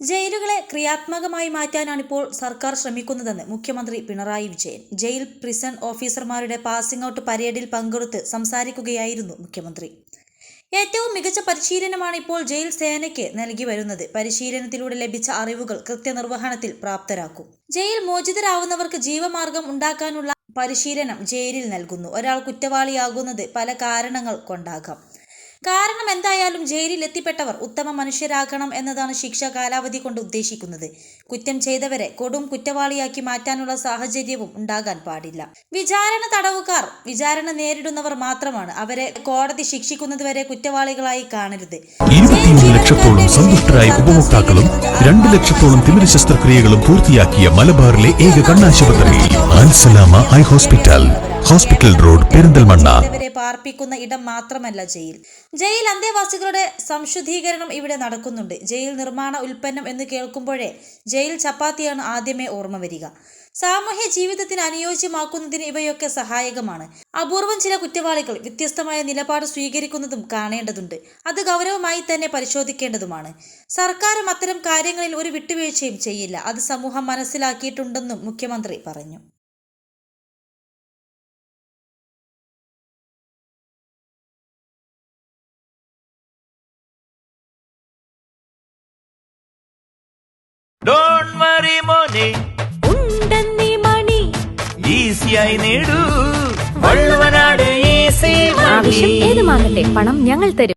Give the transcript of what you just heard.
ജയിലുകളെ ക്രിയാത്മകമായി മാറ്റാനാണ് ഇപ്പോൾ സർക്കാർ ശ്രമിക്കുന്നതെന്ന് മുഖ്യമന്ത്രി പിണറായി വിജയൻ. ജയിൽ പ്രിസൺ ഓഫീസർമാരുടെ പാസിംഗ് ഔട്ട് പരേഡിൽ പങ്കെടുത്ത് സംസാരിക്കുകയായിരുന്നു മുഖ്യമന്ത്രി. ഏറ്റവും മികച്ച പരിശീലനമാണ് ഇപ്പോൾ ജയിൽ സേനയ്ക്ക് നൽകി വരുന്നത്. പരിശീലനത്തിലൂടെ ലഭിച്ച അറിവുകൾ കൃത്യനിർവഹണത്തിൽ പ്രാപ്തരാക്കും. ജയിൽ മോചിതരാവുന്നവർക്ക് ജീവമാർഗം ഉണ്ടാക്കാനുള്ള പരിശീലനം ജയിലിൽ നൽകുന്നു. ഒരാൾ കുറ്റവാളിയാകുന്നത് പല കാരണങ്ങൾ കൊണ്ടാകാം. കാരണം എന്തായാലും ജയിലിൽ എത്തിപ്പെട്ടവർ ഉത്തമ മനുഷ്യരാകണം എന്നതാണ് ശിക്ഷ കാലാവധി കൊണ്ട് ഉദ്ദേശിക്കുന്നത്. കുറ്റം ചെയ്തവരെ കൊടും കുറ്റവാളിയാക്കി മാറ്റാനുള്ള സാഹചര്യവും ഉണ്ടാകാൻ പാടില്ല. വിചാരണ തടവുകാർ വിചാരണ നേരിടുന്നവർ മാത്രമാണ് അവരെ കോടതി ശിക്ഷിക്കുന്നതുവരെ കുറ്റവാളികളായി കാണരുത്. ലക്ഷത്തോളം സന്തുഷ്ടരായ ഉപഭോക്താക്കളും രണ്ട് ലക്ഷത്തോളം തിമിര ശസ്ത്രക്രിയകളും പൂർത്തിയാക്കിയ മലബാറിലെ ഏക കണ്ണാശുപത്രി eye hospital. Hospital road Perinthalmanna. ഇവരെ പാർപ്പിക്കുന്ന ഇടം മാത്രമല്ല ജയിൽ. ജയിൽ അന്തേവാസികളുടെ സംശുദ്ധീകരണം ഇവിടെ നടക്കുന്നുണ്ട്. ജയിൽ നിർമ്മാണ ഉൽപ്പന്നം എന്ന് കേൾക്കുമ്പോഴേ ജയിൽ ചപ്പാത്തിയാണ് ആദ്യമേ ഓർമ്മ വരിക. സാമൂഹ്യ ജീവിതത്തിന് അനുയോജ്യമാക്കുന്നതിന് ഇവയൊക്കെ സഹായകമാണ്. അപൂർവം ചില കുറ്റവാളികൾ വ്യത്യസ്തമായ നിലപാട് സ്വീകരിക്കുന്നതും കാണേണ്ടതുണ്ട്. അത് ഗൗരവമായി തന്നെ പരിശോധിക്കേണ്ടതുമാണ്. സർക്കാരും അത്തരം കാര്യങ്ങളിൽ ഒരു വിട്ടുവീഴ്ചയും ചെയ്യില്ല. അത് സമൂഹം മനസ്സിലാക്കിയിട്ടുണ്ടെന്നും മുഖ്യമന്ത്രി പറഞ്ഞു. ഉണ്ടെന്നീ മണി. ഈസിയായി നേടൂ. വള്ളുവനാട് ആവശ്യം ഏതുമാകട്ടെ പണം ഞങ്ങൾ തരും.